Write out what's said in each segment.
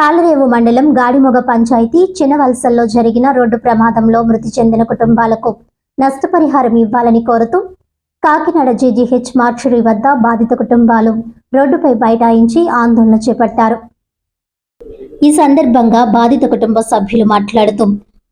తాళరేవు మండలం గాడిమొగ పంచాయతీ చిన్నవలసల్లో జరిగిన రోడ్డు ప్రమాదంలో మృతి చెందిన కుటుంబాలకు నష్టపరిహారం ఇవ్వాలని కోరుతూ కాకినాడ జీజీహెచ్ మార్చురి వద్ద బాధిత కుటుంబాలు రోడ్డుపై బైఠాయించి ఆందోళన చేపట్టారు. ఈ సందర్భంగా బాధిత కుటుంబ సభ్యులు మాట్లాడుతూ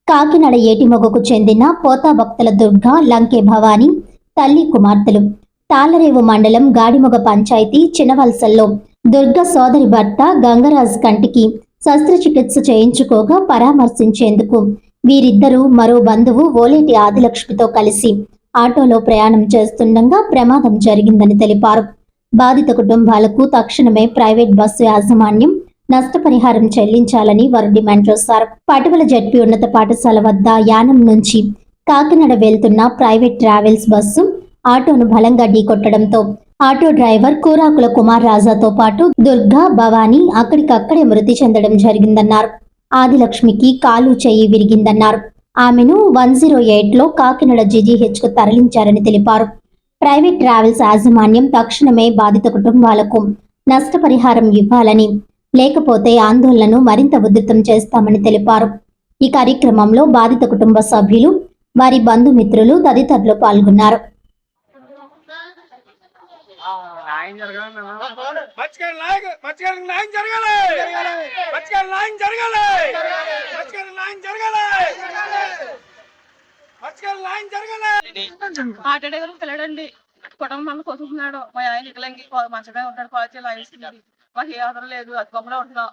కాకినాడ ఏటిమొగకు చెందిన పోతా భక్తుల దుర్గా లంకే భవానీ తల్లి కుమార్తెలు తాళరేవు మండలం గాడిమొగ పంచాయతీ చినవలసల్లో దుర్గ సోదరి భర్త గంగరాజ్ కంటికి శస్త్రచికిత్స చేయించుకోగా పరామర్శించేందుకు వీరిద్దరూ మరో బంధువు ఓలేటి ఆదిలక్ష్మితో కలిసి ఆటోలో ప్రయాణం చేస్తుండగా ప్రమాదం జరిగిందని తెలిపారు. బాధిత కుటుంబాలకు తక్షణమే ప్రైవేట్ బస్సు యాజమాన్యం నష్టపరిహారం చెల్లించాలని వారు డిమాండ్ చేశారు. పటువల జడ్పీ ఉన్నత పాఠశాల వద్ద యానం నుంచి కాకినాడ వెళ్తున్న ప్రైవేట్ ట్రావెల్స్ బస్సు ఆటోను బలంగా ఢీకొట్టడంతో ఆటో డ్రైవర్ కూరాకుల కుమార్ రాజాతో పాటు దుర్గా భవానీ అక్కడికక్కడే మృతి చెందడం జరిగిందన్నారు. ఆదిలక్ష్మికి కాలు చెయ్యి విరిగిందన్నారు. ఆమెను వన్ జీరో ఎయిట్లో కాకినాడ జీజీహెచ్కు తరలించారని తెలిపారు. ప్రైవేట్ ట్రావెల్స్ యాజమాన్యం తక్షణమే బాధిత కుటుంబాలకు నష్టపరిహారం ఇవ్వాలని లేకపోతే ఆందోళనను మరింత ఉధృతం చేస్తామని తెలిపారు. ఈ కార్యక్రమంలో బాధిత కుటుంబ సభ్యులు వారి బంధుమిత్రులు తదితరులు పాల్గొన్నారు. న్యాయం జరగాలి మత్స్యకారుల నాయకు మత్స్యకారులకు న్యాయం జరగాలి. మత్స్యకారుల న్యాయం జరగాలి. మత్స్యకారుల న్యాయం జరగాలి. మత్స్యకారుల న్యాయం జరగాలి. పిల్లడండి కుటుంబం కొట్టుకున్నాడు మా ఆయన ఇకలంగి మంచమే ఉంటాడు కాలేజీ లాగిస్తుంది మాకు ఏ ఆధారం లేదు అది గొప్పలో ఉంటున్నాం.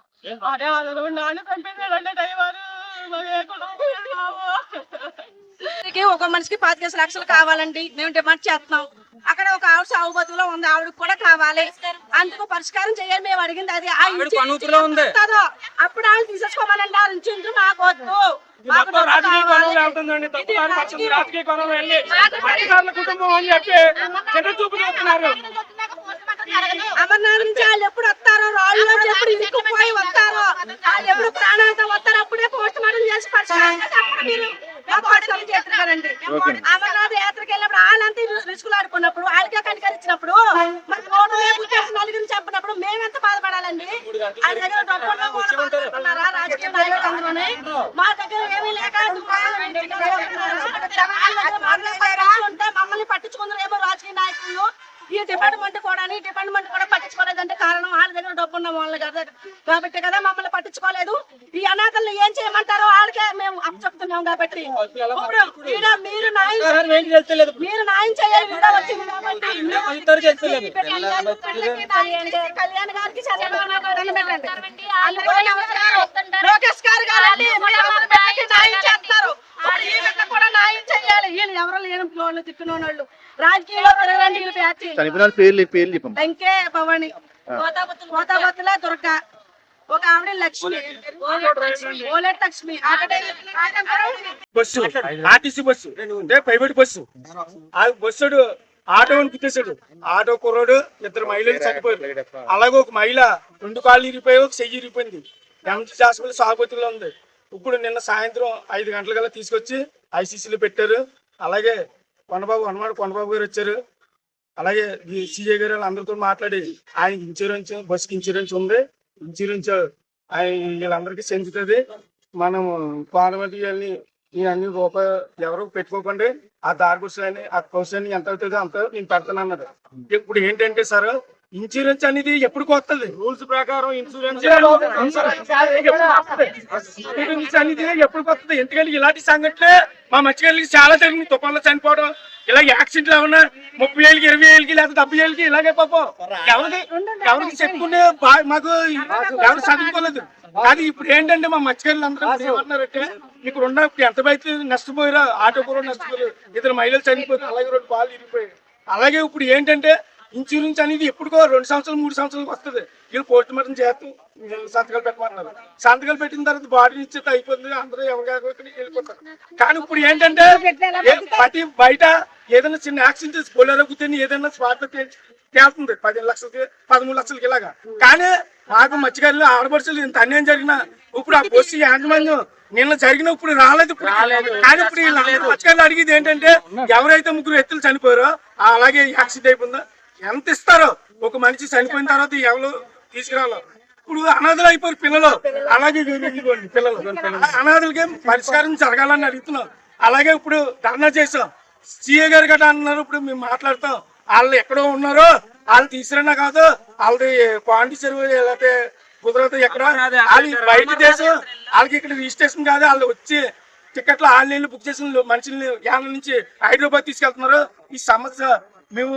అదే ఆధారం లేదు బాబు. మనిషికి ఒక మనిషికి పాతికేసి లక్షలు కావాలండి. మేము డిమాండ్ చేస్తున్నాం. అక్కడ ఒక ఆవిడ సాగు బతుకులో ఉంది. ఆవిడకి కూడా కావాలి. అందుకు పరిష్కారం చేయాలి. మేము అడిగింది అది. ఆ ఆవిడ ఉంది. అప్పుడు ఆవిడ తీసేసుకోమనండి. ఆ ఇంటి మాకు వద్దు. రాజకీయ వెళ్తుందండి తప్పు రాజకీయం. వెళ్ళి కుటుంబం అని చెప్పి చూపు చూస్తున్నారు అమర్నాథ్ నుంచి వాళ్ళు ఎప్పుడు వస్తారో రాళ్ళు ఎప్పుడు ఇరుక్కుపోయి వస్తారో వాళ్ళు ఎప్పుడు ప్రాణాలతో వస్తారో అప్పుడే పోస్ట్ మార్టం చేసి పరిష్కారం అమర్నాథ్ బాధపడాలండి వాళ్ళ దగ్గర డబ్బు ఉన్నా కూడా బాధపడుతున్నారా రాజకీయ నాయకులు అందరూనే? మా దగ్గర ఏమీ లేక దుకాణాలు ఇంటికి పోతున్నారు. వాళ్ళ దగ్గర మాట్లాడే ఉంటే మమ్మల్ని పట్టించుకుందరేమో రాజకీయ నాయకులు. ఈ డిపార్ట్మెంట్ కూడా ఈ డిపార్ట్మెంట్ కూడా పట్టించుకోలేదంటే కారణం వాళ్ళ దగ్గర డబ్బు ఉన్న వాళ్ళు కదా కాబట్టి కదా మమ్మల్ని పట్టించుకోలేదు. ఈ అనాథల్ని ఏం చేయమంటారో వాళ్ళకే మేము అప్పచెప్తున్నాం కాబట్టి. మీరు మీరు న్యాయం చేయాలి. కూడా వచ్చింది కళ్యాణ్ గారికి. లోకేష్ గారు మీరు మన బిడ్డకి న్యాయం చేస్తారు ఇప్పుడు ఈ బిడ్డ కూడా న్యాయం చేయాలి వీళ్ళు ఎవరు లేని వాళ్ళు తిప్పిన వాళ్ళు రాజకీయాల్లో తిరగండి వీళ్ళు బ్యాచ్ చనిపోయిన వాళ్ళ పేర్లు పేర్లు చెప్పండి వెంకే భవాని. కోతాబత్తుల దుర్గ. ఒక ఆవిడ లక్ష్మి. ఓలెట్ లక్ష్మి. బస్సు. RTC bus. అంటే ప్రైవేట్ బస్సు. ఆ బస్సుడు ఆటో గుర్తేశాడు ఆటో కుర్రాడు ఇద్దరు మహిళలు చనిపోయారు. అలాగే ఒక మహిళ రెండు కాళ్ళు ఇరిగిపోయి ఒక చెయ్యి ఇరిగిపోయింది. ఎంజీ హాస్పిటల్ సాగుబతిలో ఉంది. ఇప్పుడు నిన్న సాయంత్రం ఐదు గంటలకల్లా తీసుకొచ్చి ఐసీసీలో పెట్టారు. అలాగే కొండబాబు హనుమాడు కొండబాబు గారు వచ్చారు. అలాగే ఈ సీఏ గారు అందరితో మాట్లాడి ఆయన ఇన్సూరెన్స్ బస్కి ఇన్సూరెన్స్ ఉంది. ఇన్సూరెన్స్ ఆయన వీళ్ళందరికీ చెందుతుంది. మనం పార్లమెంట్ వెళ్ళి ఈ అన్ని రూపాయలు ఎవరు పెట్టుకోకండి. ఆ దారి కూర్చొని ఆ క్వశ్చన్ ఎంత అవుతుందో అంత నేను పెడతాను అన్నది ఇప్పుడు ఏంటంటే సార్ ఇన్సూరెన్స్ అనేది ఎప్పుడు వస్తుంది రూల్స్ ప్రకారం ఇన్సూరెన్స్ ఇన్సూరెన్స్ అనేది ఎప్పుడు వస్తుంది ఎందుకంటే ఇలాంటి సంఘటనలే మా మత్స్యకారులకి చాలా జరిగింది తుఫాన్లో చనిపోవడం ఇలా యాక్సిడెంట్లు ఏమన్నా ముప్పై ఏళ్ళకి ఇరవై ఏళ్ళకి లేదా డెబ్బై ఏళ్ళకి ఇలాగే పాపం. ఎవరికి ఎవరికి చెప్పుకునే మాకు ఎవరు చదువుకోలేదు. అది ఇప్పుడు ఏంటంటే మా మత్స్యకారులు అందరూ ఇప్పుడు ఏమంటున్నారంటే మీకు ఉన్న ఇప్పుడు ఎంత అయితే నష్టపోయారో? ఆటో కూడా నష్టపోయారు. ఇద్దరు మహిళలు చనిపోయారు. అలాగే రెండు పాలు ఇరిగిపోయాయి. అలాగే ఇప్పుడు ఏంటంటే ఇన్సూరెన్స్ అనేది ఎప్పుడుకో రెండు సంవత్సరాలు మూడు సంవత్సరాలకు వస్తుంది. వీళ్ళు పోస్ట్ మార్టం చేస్తూ సంతకాలు పెట్టమన్నారు సంతకాలు పెట్టిన తర్వాత బాడీ ఇచ్చేది అయిపోతుంది. అందరూ ఎవరికైనా వెళ్ళిపోతారు. కానీ ఇప్పుడు ఏంటంటే ప్రతి బయట ఏదైనా చిన్న యాక్సిడెంట్ బొలెరో గుర్తిని ఏదైనా తేల్- తేలుతుంది. పదిహేను లక్షలకి పదమూడు లక్షలకి ఇలాగా. కానీ మాకు మత్స్యకారులు ఆడపడుచులు ఇంత అన్యాయం జరిగిన ఇప్పుడు ఆ బస్సు యాజమాన్యం నిన్న జరిగిన ఇప్పుడు రాలేదు. ఇప్పుడు కానీ ఇప్పుడు మత్స్యకారులు అడిగేది ఏంటంటే ఎవరైతే ముగ్గురు ఎత్తులు చనిపోయారో అలాగే యాక్సిడెంట్ అయిపోయిందో? ఎంత ఇస్తారో? ఒక మనిషి చనిపోయిన తర్వాత ఎవరు తీసుకురావాలో? ఇప్పుడు అనాథలు అయిపోయారు పిల్లలు. అలాగే పిల్లలు. అనాథలకి పరిష్కారం జరగాలని అడుగుతున్నాం. అలాగే ఇప్పుడు ధర్నా చేసాం సీఏ గారు గట్రా అన్నారు ఇప్పుడు మేము మాట్లాడతాం. వాళ్ళు ఎక్కడో ఉన్నారో వాళ్ళు తీసుకున్నా కాదు వాళ్ళది పాండిచేరి లేకపోతే కుదరదు ఎక్కడ? వాళ్ళు బయట దేశం వాళ్ళకి ఇక్కడ రిజిస్ట్రేషన్ కాదు వాళ్ళు వచ్చి టికెట్లు ఆన్లైన్ బుక్ చేసిన మనుషుల్ని యానం నుంచి హైదరాబాద్ తీసుకెళ్తున్నారు. ఈ సమస్య మేము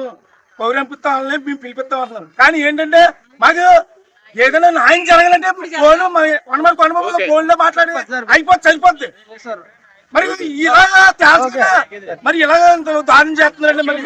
పౌరంపిస్తాం వాళ్ళని మేము పిలిపిస్తాం అంటున్నాం కానీ ఏంటంటే మాకు ఏదైనా న్యాయం జరగాలంటే ఫోన్ కొనమని కొనమని ఫోన్లో మాట్లాడి అయిపోతుంది సరిపోద్ది. మరి ఇలాగా మరి ఇలాగ దారుణం చేస్తున్నారండి మరి.